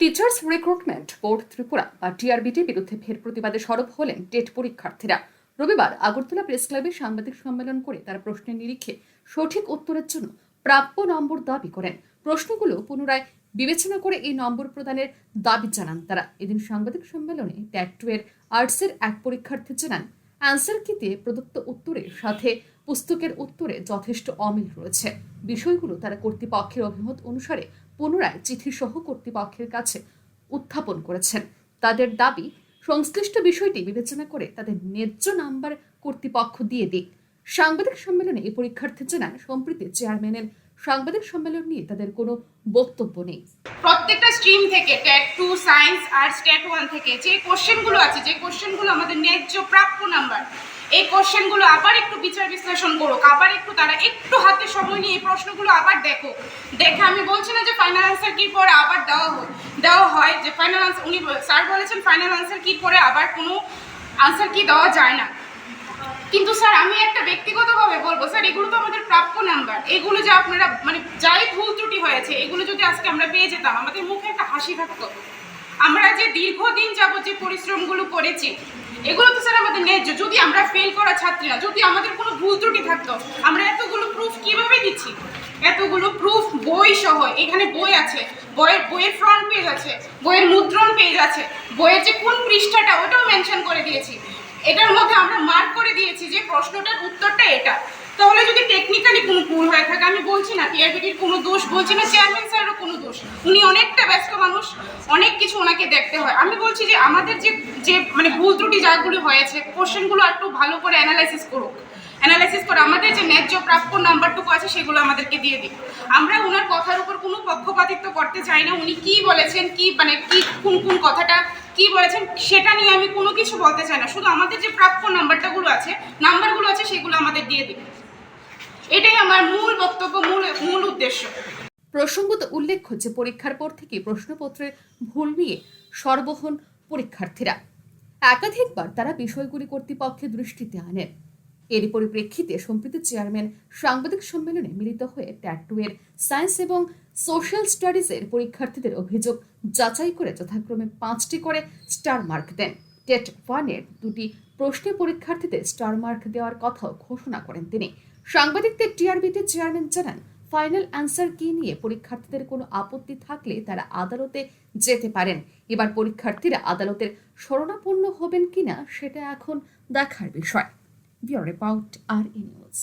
Teachers recruitment board Tripura বা টিআরবিটির বিরুদ্ধে ফের প্রতিবাদে সরব হলেন টেট পরীক্ষার্থীরা। রবিবার আগরতলা প্রেস ক্লাবে সাংবাদিক সম্মেলন করে তারা প্রশ্নের নিরীক্ষে সঠিক উত্তরের জন্য প্রাপ্য নম্বর দাবি করেন। প্রশ্নগুলো পুনরায় বিবেচনা করে এই নম্বর প্রদানের দাবি জানান তারা। এদিন সাংবাদিক সম্মেলনে ট্যাট টু এর আর্টসের এক পরীক্ষার্থী জানান অ্যান্সার কিতে প্রদত্ত উত্তরের সাথে পুস্তকের উত্তরে যথেষ্ট অমিল রয়েছে। বিষয়গুলো তারা কর্তৃপক্ষের অভিমত অনুসারে পুনরায় চিঠি সহ কর্তৃপক্ষের কাছে উত্থাপন করেছেন। তাদের দাবি, সংশ্লিষ্ট বিষয়টি বিবেচনা করে তাদের ন্যায্য নাম্বার কর্তৃপক্ষ দিয়ে দিক। সাংবাদিক সম্মেলনে এই পরীক্ষার্থী জানান, সম্প্রতি চেয়ারম্যানের সাংবাদিক সম্মেলন নিয়ে তাদের কোনো বক্তব্য নেই। প্রত্যেকটা স্ট্রিম থেকে ট্যাট টু সায়েন্স আর ট্যাট ওয়ান থেকে যে কোশ্চেনগুলো আছে, যে কোশ্চেনগুলো আমাদের ন্যায্য প্রাপ্য নাম্বার, এই কোশ্চেনগুলো আবার একটু বিচার বিশ্লেষণ করুক, আবার একটু তারা একটু হাতে সময় নিয়ে এই প্রশ্নগুলো আবার দেখো দেখে আমি বলছি না যে আনসার কি পরে আবার দেওয়া হয় দেওয়া হয় যে ফাইনাল আনসার উনি স্যার বলেছেন ফাইনাল আনসার কি পরে আবার কোনো আনসার কি দেওয়া যায় না। কিন্তু স্যার আমি একটা ব্যক্তিগতভাবে বলব স্যার এগুলো তো আমাদের প্রাপ্য নাম্বার এগুলো যে আপনারা মানে যাই ভুল ত্রুটি হয়েছে, এগুলো যদি আজকে আমরা পেয়ে যেতাম, আমাদের মুখে একটা হাসি থাকতো। আমরা যে দীর্ঘদিন যাবত যে পরিশ্রমগুলো করেছি এগুলো তো স্যার আমাদের ন্যায্য। যদি আমরা ফেল করা ছাত্রী না, যদি আমাদের কোনো ভুল ত্রুটি থাকতো, আমরা এতগুলো প্রুফ কীভাবে দিচ্ছি? এতগুলো প্রুফ বই সহ, এখানে বই আছে, বইয়ের বইয়ের ফ্রন্ট পেজ আছে, বইয়ের মুদ্রণ পেজ আছে, বইয়ের যে কোন পৃষ্ঠাটা, ওটাও মেনশন করে দিয়েছি। এটার মধ্যে আমরা মার্ক করে দিয়েছি যে প্রশ্নটার উত্তরটা এটা তাহলে যদি টেকনিক্যালি কোনো ভুল হয়ে থাকে, আমি বলছি না টিআরবিটির কোনো দোষ, বলছি না চেয়ারম্যান স্যারেরও কোনো দোষ। উনি অনেকটা ব্যস্ত মানুষ, অনেক কিছু ওনাকে দেখতে হয়। আমি বলছি যে আমাদের যে যে মানে ভুল ত্রুটি যাগুলো হয়েছে কোশ্চেনগুলো একটু ভালো করে অ্যানালাইসিস করুক। অ্যানালাইসিস করে আমাদের যে ন্যায্য প্রাপ্য নাম্বারটুকু আছে, সেগুলো আমাদেরকে দিয়ে দিক। আমরা ওনার কথার উপর কোনো পক্ষপাতিত্ব করতে চাই না। উনি কি বলেছেন, কি মানে কি, কোন কোন কথাটা, কি বলেছেন, সেটা নিয়ে আমি কোনো কিছু বলতে চাই না। শুধু আমাদের যে প্রাপ্য নাম্বারটাগুলো আছে নাম্বারগুলো আছে, সেগুলো আমাদের দিয়ে দিন এটাই আমার মূল বক্তব্য, মূল মূল উদ্দেশ্য। প্রসঙ্গত উল্লেখ্য যে পরীক্ষার পর থেকে প্রশ্নপত্রের ভুল নিয়ে সরবহন পরীক্ষার্থীরা। একাধিকবার তারা বিষয়গুলি কর্তৃপক্ষের দৃষ্টিতে আনেন। এর পরিপ্রেক্ষিতে সম্প্রতি চেয়ারম্যান সাংবাদিক সম্মেলনে মিলিত হয়ে ট্যাটু এর সায়েন্স এবং সোশ্যাল স্টাডিজের পরীক্ষার্থীদের অভিযোগ যাচাই করে যথাক্রমে পাঁচটি করে স্টার মার্ক দেন। টেট ওয়ানের দুটি প্রশ্নে পরীক্ষার্থীদের স্টার মার্ক দেওয়ার কথাও ঘোষণা করেন তিনি। সাংবাদিকদের টিআরবিতে চেয়ারম্যান জানান, ফাইনাল অ্যান্সার কি নিয়ে পরীক্ষার্থীদের কোনো আপত্তি থাকলে তারা আদালতে যেতে পারেন। এবার পরীক্ষার্থীরা আদালতের শরণাপন্ন হবেন কিনা সেটা এখন দেখার বিষয়। Bureau report R E news.